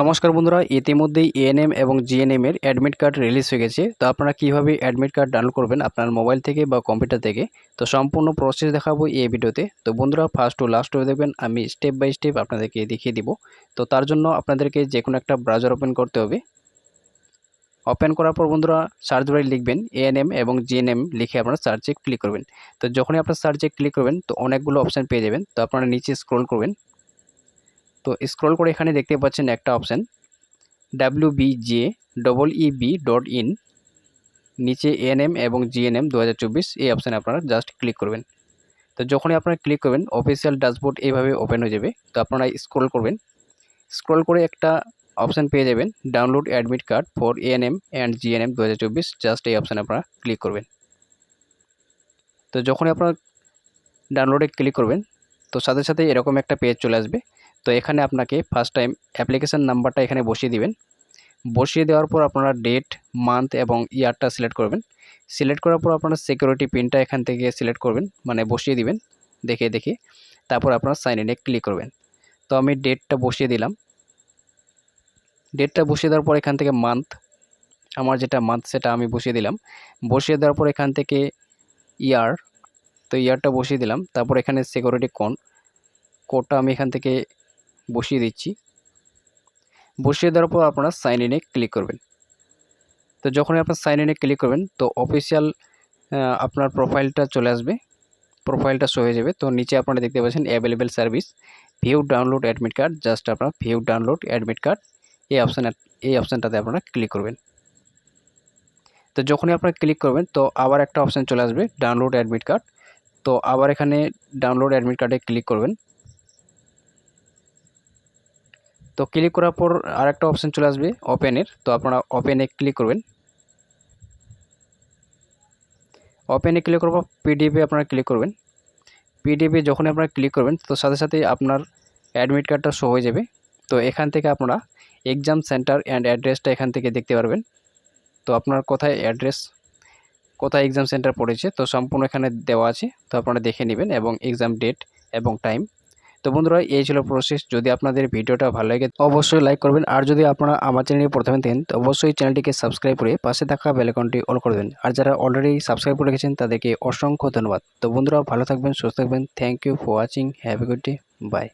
নমস্কার বন্ধুরা, ইতিমধ্যেই এএনএম এবং জিএনএম এর অ্যাডমিট কার্ড রিলিজ হয়ে গেছে। তো আপনারা কীভাবে অ্যাডমিট কার্ড ডাউনলোড করবেন আপনার মোবাইল থেকে বা কম্পিউটার থেকে? তো সম্পূর্ণ প্রসেস দেখাবো এই ভিডিওতে। তো বন্ধুরা ফার্স্ট টু লাস্ট হয়ে দেখবেন, আমি স্টেপ বাই স্টেপ আপনাদেরকে দেখিয়ে দিব। তো তার জন্য আপনাদেরকে যে কোনো একটা ব্রাউজার ওপেন করতে হবে। ওপেন করার পর বন্ধুরা সার্চ বারে লিখবেন এএনএম এবং জিএনএম লিখে আপনারা সার্চে ক্লিক করবেন। তো যখনই আপনার সার্চে ক্লিক করবেন, তো অনেকগুলো অপশান পেয়ে যাবেন। তো আপনারা নিচে স্ক্রল করবেন। তো স্ক্রল করে এখানে দেখতে পাচ্ছেন একটা option W B J double E B dot in নিচে এএনএম এবং জিএনএম দু হাজার চব্বিশ, এই অপশানে আপনারা জাস্ট ক্লিক করবেন। তো যখনই আপনারা ক্লিক করবেন অফিসিয়াল ড্যাশবোর্ড এইভাবে ওপেন হয়ে যাবে। তো আপনারা স্ক্রল করবেন। স্ক্রল করে একটা অপশান পেয়ে যাবেন download admit card for ANM and GNM দু হাজার চব্বিশ জাস্ট এই অপশানে আপনারা ক্লিক করবেন। তো যখনই আপনারা ডাউনলোডে ক্লিক করবেন, তো সাথে সাথে এরকম একটা পেজ চলে আসবে। তো এখানে আপনাকে ফার্স্ট টাইম অ্যাপ্লিকেশান নাম্বারটা এখানে বসিয়ে দিবেন। বসিয়ে দেওয়ার পর আপনারা ডেট মান্থ এবং ইয়ারটা সিলেক্ট করবেন। সিলেক্ট করার পর আপনারা সিকিউরিটি পিনটা এখান থেকে সিলেক্ট করবেন মানে বসিয়ে দিবেন, দেখে দেখে। তারপর আপনারা সাইন ইনে ক্লিক করবেন। তো আমি ডেটটা বসিয়ে দিলাম। ডেটটা বসিয়ে দেওয়ার পর এখান থেকে মান্থ আমার যেটা মান্থ সেটা আমি বসিয়ে দিলাম। বসিয়ে দেওয়ার পর এখান থেকে ইয়ার তো ইয়ারটা বসিয়ে দিলাম। তারপর এখানে সিকিউরিটি কোন কোডটা আমি এখান থেকে বসিয়ে দিচ্ছি। বসিয়ে দেওয়ার পর আপনারা সাইন ইনে ক্লিক করবেন। তো যখনই আপনার সাইন ইনে ক্লিক করবেন, তো অফিসিয়াল আপনার প্রোফাইলটা চলে আসবে। প্রোফাইলটা শো হয়ে যাবে। তো নিচে আপনারা দেখতে পাচ্ছেন available service view download admit card just আপনার ভিউ ডাউনলোড অ্যাডমিট কার্ড এই অপশান এই অপশানটাতে আপনারা ক্লিক করবেন। তো যখনই আপনারা ক্লিক করবেন, তো আবার একটা অপশান চলে আসবে ডাউনলোড অ্যাডমিট কার্ড তো আবার এখানে ডাউনলোড অ্যাডমিট কার্ডে ক্লিক করবেন। তো ক্লিক করার পর আরেকটা অপশান চলে আসবে ওপেনের তো আপনারা ওপেনে ক্লিক করবেন। ওপেনে ক্লিক করব পিডিএফে আপনারা ক্লিক করবেন। পিডিএফে যখন আপনারা ক্লিক করবেন, তো সাথে সাথে আপনার অ্যাডমিট কার্ডটা শো হয়ে যাবে। তো এখান থেকে আপনারা এক্সাম সেন্টার অ্যান্ড অ্যাড্রেসটা এখান থেকে দেখতে পারবেন। তো আপনার কোথায় অ্যাড্রেস কোথায় এক্সাম সেন্টার পড়েছে, তো সম্পূর্ণ এখানে দেওয়া আছে। তো আপনারা দেখে নেবেন এবং এক্সাম ডেট এবং টাইম তো বন্ধুরা, এই ছিল প্রসেস। যদি আপনাদের ভিডিওটা ভালো লাগে, অবশ্যই লাইক করবেন। আর যদি আপনারা আমার চ্যানেলে প্রথমে দেন, তো অবশ্যই চ্যানেলটিকে সাবস্ক্রাইব করে পাশে থাকা বেলাকনটি অন করে দেবেন আর যারা অলরেডি সাবস্ক্রাইব করে রেখেছেন, তাদেরকে অসংখ্য ধন্যবাদ। তো বন্ধুরা, ভালো থাকবেন, সুস্থ থাকবেন। Thank you for watching have a good day bye